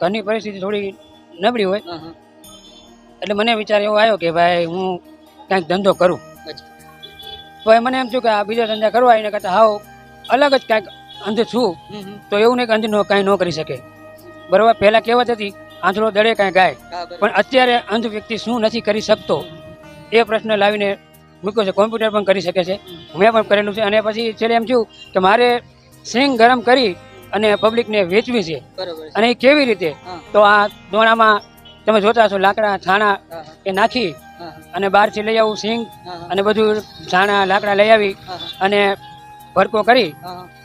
ઘરની પરિસ્થિતિ થોડી નબળી હોય. એટલે મને વિચાર એવો આવ્યો કે ભાઈ હું કાંઈક ધંધો કરું. ભાઈ મને એમ થયું કે આ બીજા ધંધા કરવા એને કરતાં હાવ અલગ જ કાંઈક અંધ છું. તો એવું નહીં કે અંધ નો કાંઈ ન કરી શકે. બરાબર પહેલાં કહેવત હતી આંધળો દડે કાંઈ ગાય. પણ અત્યારે અંધ વ્યક્તિ શું નથી કરી શકતો? એ પ્રશ્ન લાવીને મૂક્યો છે કોમ્પ્યુટર પણ કરી શકે છે. મેં પણ કરેલું છે અને પછી છેલ્લે એમ થયું કે મારે સિંગ ગરમ કરી અને પબ્લિકને વેચવી છે. અને એ કેવી રીતે? તો આ દોણામાં તમે જોતા છો લાકડા છાણા એ નાખી અને બહારથી લઈ આવું સિંગ અને બધું છાણા લાકડા લઈ આવી અને ભરકો કરી.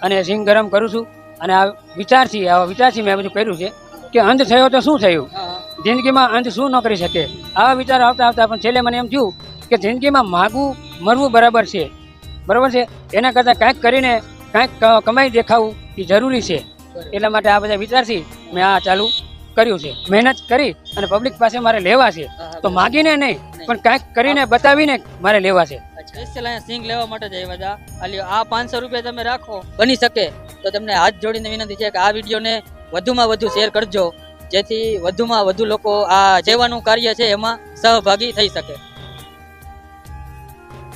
અને સિંગ ગરમ કરું છું. અને આ વિચારથી આ વિચારથી મેં બધું કર્યું છે કે અંધ થયો તો શું થયું. જિંદગીમાં અંધ શું ન કરી શકે? આવા વિચાર આવતા આવતા પણ છેલ્લે મને એમ થયું કે જિંદગીમાં માગવું મરવું બરાબર છે. બરાબર છે? એના કરતાં કાંઈક કરીને કાંઈક કમાઈ દેખાવું એ જરૂરી છે. એટલા માટે આ બધા વિચારથી મેં આ ચાલુ કર્યું છે. મહેનત કરી અને પબ્લિક પાસે મારે લેવા છે. તો માગીને નહીં પણ કાંઈક કરીને બતાવીને મારે લેવા છે. સ્પેશિયલ અહીંયા સિંગ લેવા માટે જ આવ્યા હતા. આ પાંચસો રૂપિયા તમે રાખો બની શકે. તો તમને હાથ જોડીને વિનંતી છે કે આ વિડીયોને વધુમાં વધુ શેર કરજો જેથી વધુમાં વધુ લોકો આ જેવાનું કાર્ય છે એમાં સહભાગી થઈ શકે.